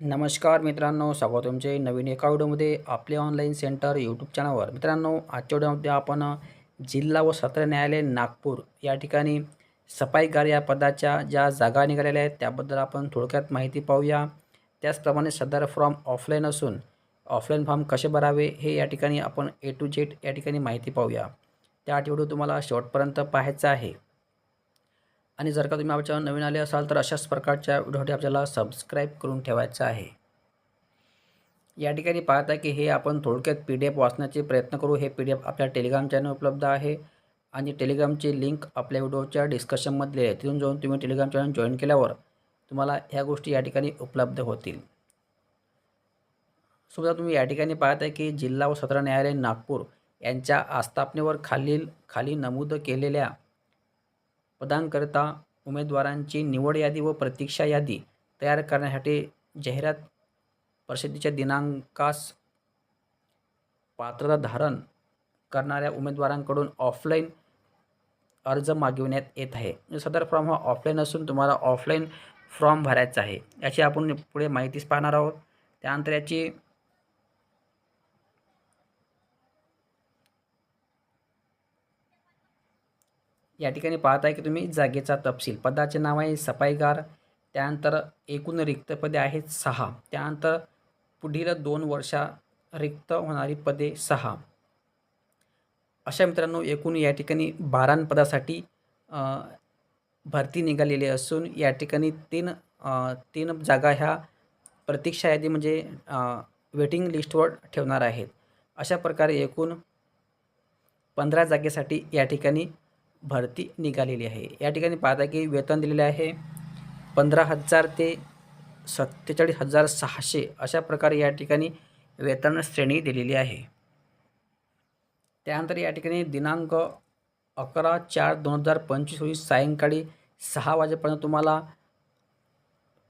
नमस्कार मित्रांनो स्वागत तुमचे नवीन एका व्हिडिओमध्ये आपले ऑनलाईन सेंटर यूट्यूब चॅनलवर मित्रांनो आजच्या व्हिडिओमध्ये आपण जिल्हा व सत्र न्यायालय नागपूर या ठिकाणी सफाई कार्य पदाच्या ज्या जागा निघालेल्या आहेत त्याबद्दल आपण थोडक्यात माहिती पाहूया. त्याचप्रमाणे सदर फॉर्म ऑफलाईन असून ऑफलाईन फॉर्म कसे भरावे हे या ठिकाणी आपण ए टू जेड या ठिकाणी माहिती पाहूया. त्या व्हिडिओ तुम्हाला शेवटपर्यंत पाहायचं आहे. आणि जर का तुम्ही आमच्या नवीन आले असाल तर अशाच प्रकारच्या व्हिडिओसाठी आपल्याला सबस्क्राईब करून ठेवायचं आहे. या ठिकाणी पाहता की हे आपण थोडक्यात पी डी एफ वाचण्याचे प्रयत्न करू. हे पी डी एफ आपल्या टेलिग्राम चॅनल उपलब्ध आहे आणि टेलिग्रामची लिंक आपल्या व्हिडिओच्या डिस्कशनमध्ये आहे. तिथून जाऊन तुम्ही टेलिग्राम चॅनल जॉईन केल्यावर तुम्हाला ह्या गोष्टी या ठिकाणी उपलब्ध होतील. सुद्धा तुम्ही या ठिकाणी पाहत आहे की जिल्हा व सत्र न्यायालय नागपूर यांच्या आस्थापनेवर खालील खाली नमूद केलेल्या पदांकरिता उमेदवारांची निवड यादी व प्रतीक्षा यादी तयार करण्यासाठी जाहिरात प्रसिद्धीच्या दिनांकास पात्रता धारण करणाऱ्या उमेदवारांकडून ऑफलाईन अर्ज मागविण्यात येत आहे. सदर फॉर्म हा ऑफलाईन असून तुम्हाला ऑफलाईन फॉर्म भरायचा आहे. याची आपण पुढे माहितीच पाहणार आहोत. त्यानंतर याची या ठिकाणी पाहत आहे की तुम्ही जागेचा तपशील. पदाचे नाव आहे सफाईगार त्यानंतर एकूण रिक्त पदे आहेत सहा. त्यानंतर पुढील दोन वर्षा रिक्त होणारी पदे सहा. अशा मित्रांनो एकूण या ठिकाणी बारा पदासाठी भरती निघालेली असून या ठिकाणी तीन तीन जागा ह्या प्रतीक्षा यादी म्हणजे वेटिंग लिस्टवर ठेवणार आहेत. अशा प्रकारे एकूण पंधरा जागेसाठी या ठिकाणी भरती निघालेली आहे. या ठिकाणी पाहता की वेतन दिलेले आहे पंधरा हजार ते सत्तेचाळीस हजार सहाशे अशा प्रकारे या ठिकाणी वेतन श्रेणी दिलेली आहे. त्यानंतर या ठिकाणी दिनांक अकरा चार दोन हजार पंचवीस रोजी सायंकाळी सहा वाजेपर्यंत तुम्हाला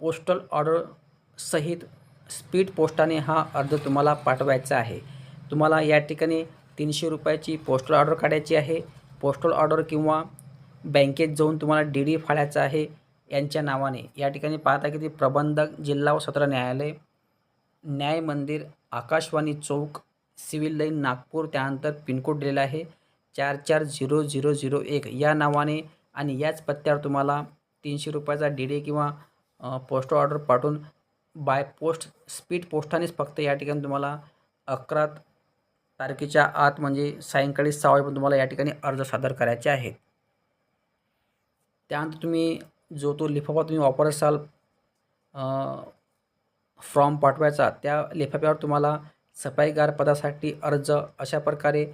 पोस्टल ऑर्डर सहित स्पीड पोस्टाने हा अर्ज तुम्हाला पाठवायचा आहे. तुम्हाला या ठिकाणी तीनशे रुपयाची पोस्टल ऑर्डर काढायची आहे. पोस्टल ऑर्डर किंवा बँकेत जाऊन तुम्हाला डी डी फाडायचं आहे यांच्या नावाने. या ठिकाणी पाहता की ते प्रबंधक जिल्हा व सत्र न्यायालय न्याय मंदिर आकाशवाणी चौक सिव्हिल लाईन नागपूर त्यानंतर पिनकोड दिलेला आहे चार चार झिरो झिरो झिरो एक. या नावाने आणि याच पत्त्यावर तुम्हाला तीनशे रुपयाचा डी डी किंवा पोस्टल ऑर्डर पाठवून बाय पोस्ट स्पीड पोस्टानेच फक्त या ठिकाणी तुम्हाला अकरा तारखेच्या आत म्हणजे सायंकाळी सहा वाजेपर्यंत तुम्हाला या ठिकाणी अर्ज सादर करायचे आहेत. त्यानंतर तुम्ही जो तो लिफाफा तुम्ही वापरत असाल फॉर्म पाठवायचा त्या लिफाफ्यावर तुम्हाला सफाईगार पदासाठी अर्ज अशा प्रकारे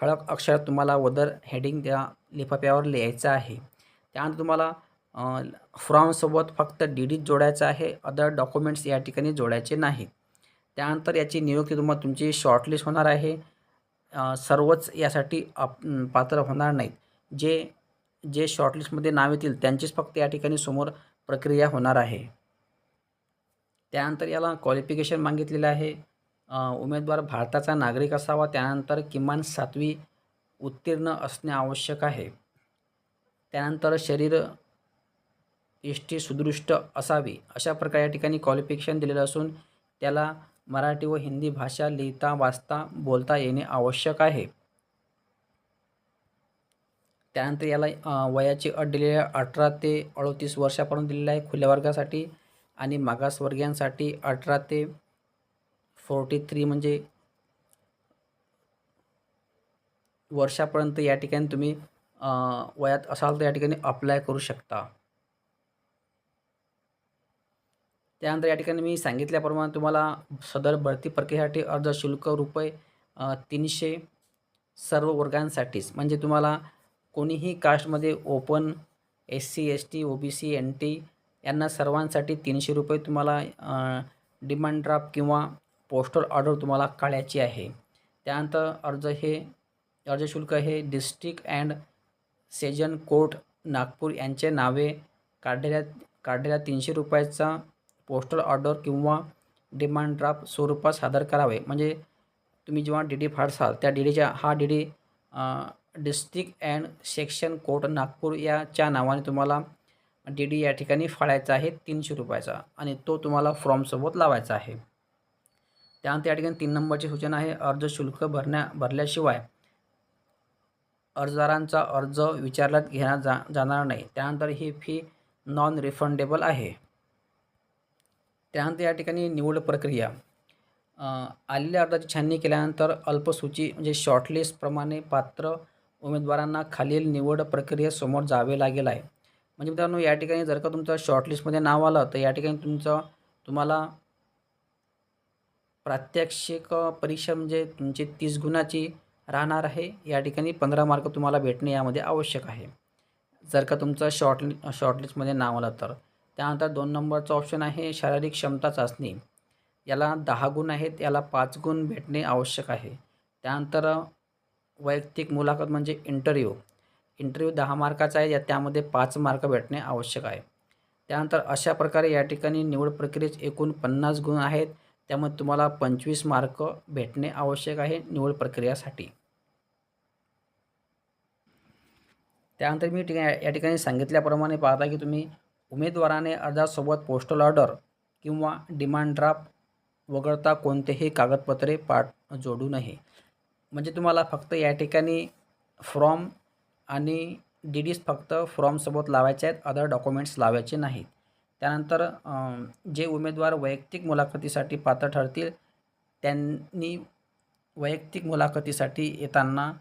ठळक अक्षरात तुम्हाला वदर हेडिंग त्या लिफाफ्यावर लिहायचं आहे. त्यानंतर तुम्हाला फॉर्मसोबत फक्त डी डीच जोडायचं आहे अदर डॉक्युमेंट्स या ठिकाणी जोडायचे नाही त्यानंतर याची नियुक्ती तुम्हाला तुमची शॉर्टलिस्ट होणार आहे. सर्वच यासाठी आप पात्र होणार नाहीत. जे जे शॉर्टलिस्टमध्ये नाव येतील त्यांचीच फक्त या ठिकाणी समोर प्रक्रिया होणार आहे. त्यानंतर याला क्वालिफिकेशन मागितलेलं आहे. उमेदवार भारताचा नागरिक असावा त्यानंतर किमान सातवी उत्तीर्ण असणे आवश्यक आहे. त्यानंतर शरीर इष्टी सुदृष्ट असावी अशा प्रकारे या ठिकाणी क्वालिफिकेशन दिलेलं असून त्याला मराठी व हिंदी भाषा लिहिता वाचता बोलता येणे आवश्यक आहे. त्यानंतर याला वयाची अट दिलेली आहे अठरा ते अडतीस वर्षापर्यंत दिलेलं आहे खुल्या वर्गासाठी आणि मागासवर्गीयांसाठी अठरा ते फोर्टी थ्री म्हणजे वर्षापर्यंत या ठिकाणी तुम्ही वयात असाल तर या ठिकाणी अप्लाय करू शकता. त्यानंतर या ठिकाणी मी सांगितल्याप्रमाणे तुम्हाला सदर भरती प्रक्रियेसाठी अर्ज शुल्क रुपये तीनशे सर्व वर्गांसाठीच. म्हणजे तुम्हाला कोणीही कास्टमध्ये open S C S T O B C N T यांना सर्वांसाठी तीनशे रुपये तुम्हाला डिमांड ड्राफ्ट किंवा पोस्टल ऑर्डर तुम्हाला काढायची आहे. त्यानंतर अर्ज हे अर्ज शुल्क हे district and sessions court Nagpur यांचे नावे. काढलेल्या काढलेल्या तीनशे रुपयाचा पोस्टल ऑर्डर किंवा डिमांड ड्राफ्ट स्वरूपात सादर करावे. म्हणजे तुम्ही जेव्हा डी डी फाडसाल त्या डी डीच्या हा D D district and section court Nagpur याच्या नावाने तुम्हाला डी डी या ठिकाणी फाडायचा आहे तीनशे रुपयाचा आणि तो तुम्हाला फॉर्मसोबत लावायचा आहे. त्यानंतर या ठिकाणी तीन नंबरची सूचना आहे अर्ज शुल्क भरण्या भरल्याशिवाय अर्जदारांचा अर्ज विचारल्यात घेण्यात जा जाणार नाही. त्यानंतर ही फी नॉन रिफंडेबल आहे. त्यानंतर या ठिकाणी निवड प्रक्रिया. आलेल्या अर्जाची छाननी केल्यानंतर अल्पसूची म्हणजे शॉर्टलिस्टप्रमाणे पात्र उमेदवारांना खालील निवड प्रक्रियेसमोर जावे लागेल आहे. म्हणजे मित्रांनो या ठिकाणी जर का तुमचं शॉर्टलिस्टमध्ये नाव आलं तर या ठिकाणी तुमचं तुम्हाला प्रात्यक्षिक परीक्षा म्हणजे तुमची तीस गुणाची राहणार आहे. या ठिकाणी पंधरा मार्क तुम्हाला भेटणे यामध्ये आवश्यक आहे. जर का तुमचं शॉर्ट शॉर्टलिस्टमध्ये नाव आलं तर. त्यानंतर दोन नंबरचं ऑप्शन आहे शारीरिक क्षमता चाचणी. याला दहा गुण आहेत याला पाच गुण भेटणे आवश्यक आहे. त्यानंतर वैयक्तिक मुलाखत म्हणजे इंटरव्ह्यू इंटरव्ह्यू दहा मार्काचा आहे या त्यामध्ये पाच मार्क भेटणे आवश्यक आहे. त्यानंतर अशा प्रकारे या ठिकाणी निवड प्रक्रियेत एकूण पन्नास गुण आहेत त्यामध्ये तुम्हाला पंचवीस मार्क भेटणे आवश्यक आहे निवड प्रक्रियासाठी. त्यानंतर मी ठिकाणी या ठिकाणी सांगितल्याप्रमाणे पाहता की तुम्ही उमेदवाराने अर्जासोबत पोस्टल ऑर्डर किंवा डिमांड ड्राफ्ट वगळता कोणतेही कागदपत्रे पाठ जोडू नये. म्हणजे तुम्हाला फक्त या ठिकाणी फॉर्म आणि डी डीज फक्त फॉर्मसोबत लावायचे आहेत अदर डॉक्युमेंट्स लावायचे नाहीत. त्यानंतर जे उमेदवार वैयक्तिक मुलाखतीसाठी पात्र ठरतील त्यांनी वैयक्तिक मुलाखतीसाठी येताना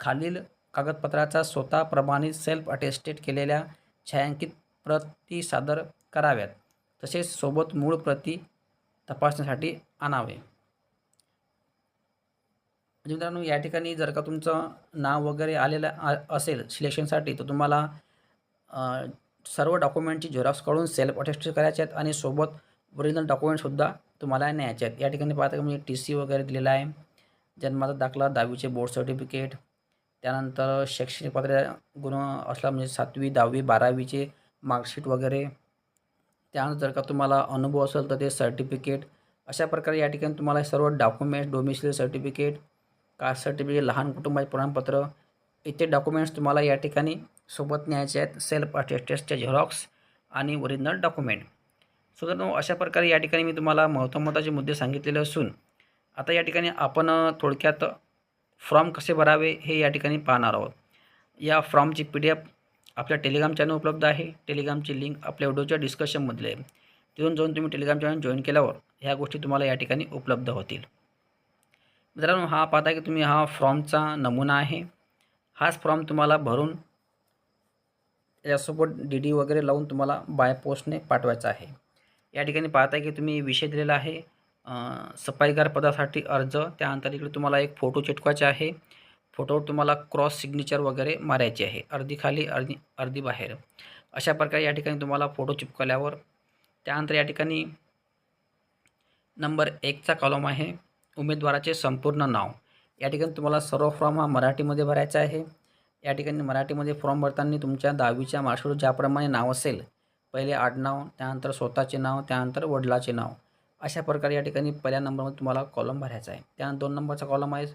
खालील कागदपत्राचा स्वतः प्रमाणित सेल्फ अटेस्टेड केलेल्या छायांकित प्रती सादर कराव्यात तसेच सोबत मूळ प्रती तपासण्यासाठी आणावे. म्हणजे मित्रांनो या ठिकाणी जर का तुमचं नाव वगैरे आलेलं आ असेल सिलेक्शनसाठी तर तुम्हाला सर्व डॉक्युमेंटची झेरॉक्स काढून सेल्फ अटेस्ट करायचे आहेत आणि सोबत ओरिजिनल डॉक्युमेंटसुद्धा तुम्हाला न्यायचे आहेत. या ठिकाणी पाहता म्हणजे टी सी वगैरे दिलेला आहे जन्माचा दाखला दहावीचे बोर्ड सर्टिफिकेट त्यानंतर शैक्षणिक पात्र गुण असला म्हणजे सातवी दहावी बारावीचे मार्कशीट वगैरे. त्यानंतर जर का तुम्हाला अनुभव असेल तर ते सर्टिफिकेट. अशा प्रकारे या ठिकाणी तुम्हाला सर्व documents domicile certificate caste certificate लहान कुटुंबाचे प्रमाणपत्र इथे डॉक्युमेंट्स तुम्हाला या ठिकाणी सोबत न्यायचे आहेत. सेल्फ अटेस्टेडचे झेरॉक्स आणि ओरिजिनल डॉक्युमेंट. सो तर अशा प्रकारे या ठिकाणी मी तुम्हाला महत्त्वमत्त्वाचे मुद्दे सांगितलेले असून आता या ठिकाणी आपण थोडक्यात फॉर्म कसे भरावे हे या ठिकाणी पाहणार आहोत. या फॉर्मची पी डी एफ आपल्या टेलिग्राम चॅनल उपलब्ध आहे. टेलिग्रामची लिंक आपल्या व्हिडिओच्या डिस्कशनमधले आहे. तिथून जाऊन तुम्ही टेलिग्राम चॅनल जॉईन केल्यावर ह्या गोष्टी तुम्हाला या ठिकाणी उपलब्ध होतील. मित्रांनो हा पाहता की तुम्ही हा फॉर्मचा नमुना आहे. हाच फॉर्म तुम्हाला भरून यासोबत डी डी वगैरे लावून तुम्हाला बाय पोस्टने पाठवायचा आहे. या ठिकाणी पाहता की तुम्ही विषय दिलेला आहे. सफाईगार पदासाठी अर्ज त्यानंतर इकडे तुम्हाला एक फोटो चिटकवायचा आहे. फोटोवर तुम्हाला क्रॉस सिग्नेचर वगैरे मारायचे आहे. अर्धी खाली अर्धी अर्धी बाहेर. अशा प्रकारे या ठिकाणी तुम्हाला फोटो चिपकल्यावर त्यानंतर या ठिकाणी नंबर एकचा कॉलम आहे. उमेदवाराचे संपूर्ण नाव. या ठिकाणी तुम्हाला सर्व फॉर्म हा मराठीमध्ये भरायचा आहे. या ठिकाणी मराठीमध्ये फॉर्म भरताना तुमच्या दहावीच्या मार्कशीटवर ज्याप्रमाणे नाव असेल पहिले आडनाव त्यानंतर स्वतःचे नाव त्यानंतर वडिलाचे नाव अशा प्रकारे या ठिकाणी पहिल्या नंबरमध्ये तुम्हाला कॉलम भरायचा आहे. त्यानंतर दोन नंबरचा कॉलम आहे.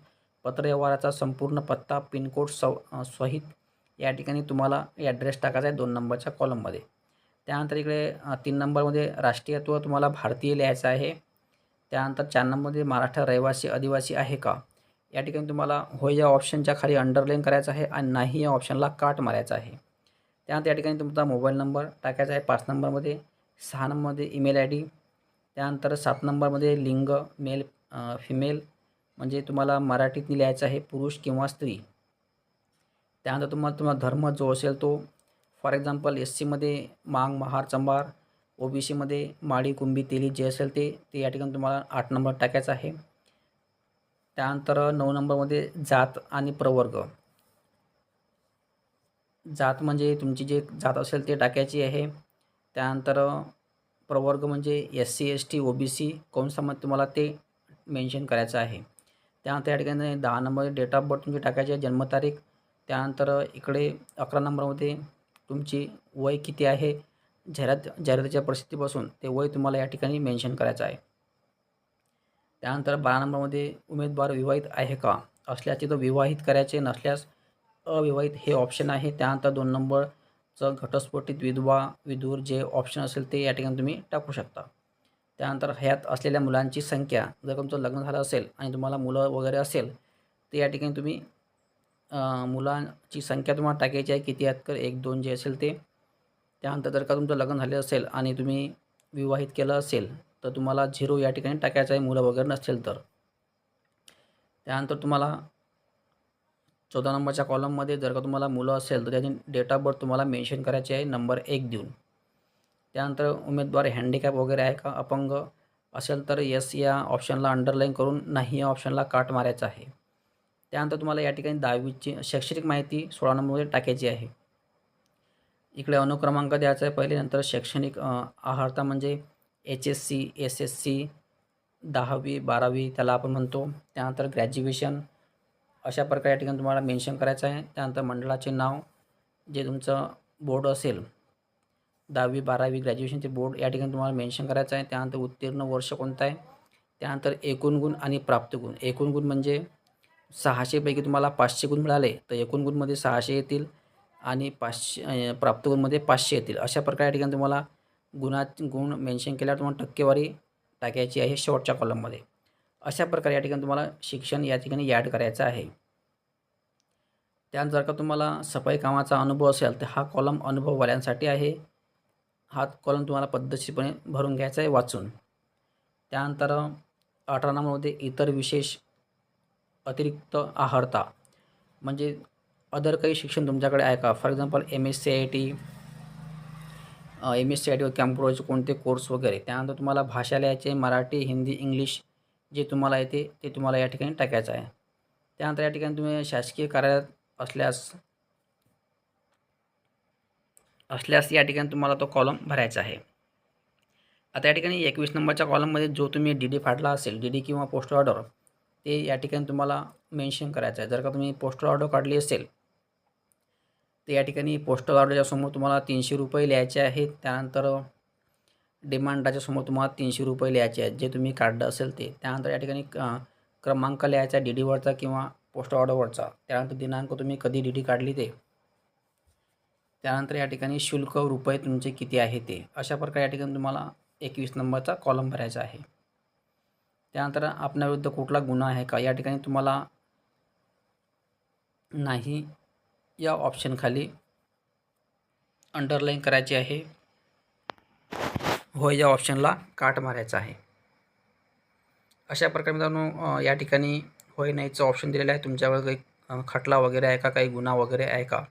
पत्रव्यवहाराचा संपूर्ण पत्ता पिनकोड सव सहित या ठिकाणी तुम्हाला ॲड्रेस टाकायचा आहे दोन नंबरच्या कॉलममध्ये. त्यानंतर इकडे तीन नंबरमध्ये राष्ट्रीयत्व तुम्हाला भारतीय लिहायचं आहे. त्यानंतर चार नंबरमध्ये महाराष्ट्र रहिवासी आदिवासी आहे का? या ठिकाणी तुम्हाला होय या ऑप्शनच्या खाली अंडरलाईन करायचं आहे आणि नाही या ऑप्शनला काट मारायचा आहे. त्यानंतर या ठिकाणी तुमचा मोबाईल नंबर टाकायचा आहे पाच नंबरमध्ये सहा नंबरमध्ये ईमेल आय डी त्यानंतर सात नंबरमध्ये लिंग मेल फिमेल म्हणजे तुम्हाला मराठीत लिहायचं आहे पुरुष किंवा स्त्री. त्यानंतर तुम्हाला तुम्हाला धर्म जो असेल तो फॉर एक्झाम्पल एस सीमध्ये मांग महार चंबार ओ बी सीमध्ये माळी कुंभी तेली जे असेल ते ते या ठिकाणी तुम्हाला आठ नंबर टाकायचं आहे. त्यानंतर नऊ नंबरमध्ये जात आणि प्रवर्ग. जात म्हणजे तुमची जे जात असेल ते टाकायची आहे. त्यानंतर प्रवर्ग म्हणजे S C S T O B C कोणसामध्ये तुम्हाला ते मेन्शन करायचं आहे. त्यानंतर या ठिकाणी दहा नंबर डेट ऑफ बर्थ तुमची टाकायची आहे जन्मतारीख. त्यानंतर इकडे अकरा नंबरमध्ये तुमची वय किती आहे? जाहिरात जाहिरातीच्या परिस्थितीपासून ते वय तुम्हाला या ठिकाणी मेन्शन करायचं आहे. त्यानंतर बारा नंबरमध्ये उमेदवार विवाहित आहे का? असल्याचे तो विवाहित करायचे नसल्यास अविवाहित हे ऑप्शन आहे. त्यानंतर दोन नंबरचं घटस्फोटित विधवा विधूर जे ऑप्शन असेल ते या ठिकाणी तुम्ही टाकू शकता. त्यानंतर ह्यात असलेल्या मुलांची संख्या जर तुमचं लग्न झालं असेल आणि तुम्हाला मुलं वगैरे असेल तर या ठिकाणी तुम्ही मुलांची संख्या तुम्हाला टाकायची आहे किती आहेत तर एक दोन जे असेल ते. त्यानंतर जर का तुमचं लग्न झाले असेल आणि तुम्ही विवाहित केलं असेल तर तुम्हाला झिरो या ठिकाणी टाकायचं आहे मुलं वगैरे नसेल तर. त्यानंतर तुम्हाला चौदा नंबरच्या कॉलममध्ये जर का तुम्हाला मुलं असेल तर त्याची डेट ऑफ बर्थ तुम्हाला मेन्शन करायची आहे नंबर एक देऊन. त्यानंतर उमेदवार हँडिकॅप वगैरे आहे का अपंग असेल तर यस या ऑप्शनला अंडरलाईन करून नाही या ऑप्शनला काट मारायचा आहे. त्यानंतर तुम्हाला या ठिकाणी दहावीची शैक्षणिक माहिती सोळा नंबरमध्ये टाकायची आहे. इकडे अनुक्रमांक द्यायचा आहे. पहिले नंतर शैक्षणिक आहारता म्हणजे H S C S S C दहावी बारावी त्याला आपण म्हणतो. त्यानंतर ग्रॅज्युएशन अशा प्रकारे या ठिकाणी तुम्हाला मेन्शन करायचं आहे. त्यानंतर मंडळाचे नाव जे तुमचं बोर्ड असेल दहावी बारावी ग्रॅज्युएशनचे बोर्ड या ठिकाणी तुम्हाला मेन्शन करायचं आहे. त्यानंतर उत्तीर्ण वर्ष कोणतं आहे? त्यानंतर एकूण गुण आणि प्राप्त गुण. एकूण गुण म्हणजे सहाशेपैकी तुम्हाला पाचशे गुण मिळाले तर एकूण गुणमध्ये सहाशे येतील आणि पाचशे प्राप्त गुणमध्ये पाचशे येतील. अशा प्रकारे या ठिकाणी तुम्हाला गुणात गुण मेन्शन केल्यावर तुम्हाला टक्केवारी टाकायची आहे शेवटच्या कॉलममध्ये अशा प्रकारे या ठिकाणी तुम्हाला शिक्षण या ठिकाणी ॲड करायचं आहे. त्यानंतर का तुम्हाला सफाई कामाचा अनुभव असेल तर हा कॉलम अनुभववाल्यांसाठी आहे. हा कॉलम तुम्हाला पद्धतशीरपणे भरून घ्यायचा आहे वाचून. त्यानंतर अठरा नंबरमध्ये इतर विशेष अतिरिक्त आहारता म्हणजे अदर काही शिक्षण तुमच्याकडे आहे का? For example M S C I T M S C I T कॅम्प्युटरचे कोणते कोर्स वगैरे? त्यानंतर तुम्हाला भाषा लिहायचे मराठी हिंदी इंग्लिश जे तुम्हाला येते ते तुम्हाला या ठिकाणी टाकायचं आहे. त्यानंतर या ठिकाणी तुम्ही शासकीय कार्यालयात असल्यास असल्यास या ठिकाणी तुम्हाला तो कॉलम भरायचा आहे. आता या ठिकाणी एकवीस नंबरच्या कॉलममध्ये जो तुम्ही डी डी फाडला असेल डी डी किंवा पोस्टल ऑर्डर ते या ठिकाणी तुम्हाला मेन्शन करायचं आहे. जर का तुम्ही पोस्टल ऑर्डर काढली असेल तर या ठिकाणी पोस्टल ऑर्डरच्या समोर तुम्हाला तीनशे रुपये लिहायचे आहेत. त्यानंतर डिमांडाच्या समोर तुम्हाला तीनशे रुपये लिहायचे आहेत. जे तुम्ही काढलं असेल ते. त्यानंतर या ठिकाणी क्रमांक लिहायचा डी डीवरचा किंवा पोस्ट ऑर्डरवरचा त्यानंतर दिनांक तुम्ही कधी डी डी काढली ते त्यानंतर या ठिकाणी शुल्क रुपये तुमचे किती आहे ते. अशा प्रकारे या ठिकाणी तुम्हाला एकवीस नंबरचा कॉलम भरायचा आहे. त्यानंतर आपल्याविरुद्ध कुठला गुन्हा आहे का या ठिकाणी तुम्हाला नाही या ऑप्शनखाली अंडरलाईन करायची आहे. होय या ऑप्शनला काट मारायचा आहे. अशा प्रकारे मित्रांनो या ठिकाणी होय नाहीचं ऑप्शन दिलेलं आहे. तुमच्यावर काही खटला वगैरे आहे का काही गुन्हा वगैरे आहे का?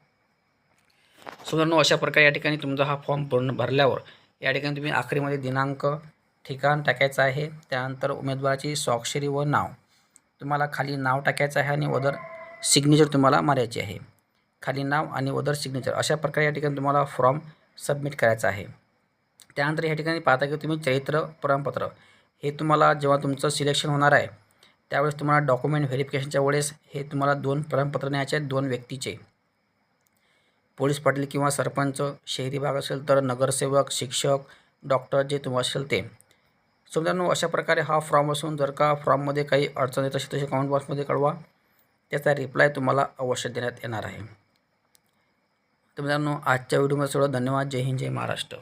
सो मित्रांनो अशा प्रकारे या ठिकाणी तुमचा हा फॉर्म पूर्ण भरल्यावर या ठिकाणी तुम्ही आखरीमध्ये दिनांक ठिकाण टाकायचं आहे. त्यानंतर उमेदवाराची स्वाक्षरी व नाव. तुम्हाला खाली नाव टाकायचं आहे आणि वदर सिग्नेचर तुम्हाला मारायची आहे. खाली नाव आणि वदर सिग्नेचर अशा प्रकारे या ठिकाणी तुम्हाला फॉर्म सबमिट करायचा आहे. त्यानंतर या ठिकाणी पाहता की तुम्ही चरित्र प्रमाणपत्र हे तुम्हाला जेव्हा तुमचं सिलेक्शन होणार आहे त्यावेळेस तुम्हाला डॉक्युमेंट व्हेरिफिकेशनच्या वेळेस हे तुम्हाला दोन प्रमाणपत्र न्यायचे आहेत दोन व्यक्तीचे. पोलीस पाटील किंवा सरपंच शहरी भाग असेल तर नगरसेवक शिक्षक डॉक्टर जे तुम्हाला असेल ते. सो मित्रांनो अशा प्रकारे हा फॉर्म असून जर का फॉर्ममध्ये काही अडचण येत असेल तसे कमेंट बॉक्समध्ये कळवा. त्याचा रिप्लाय तुम्हाला अवश्य देण्यात येणार आहे. तर मित्रांनो आजच्या व्हिडिओमध्ये सगळं धन्यवाद. जय हिंद जय महाराष्ट्र.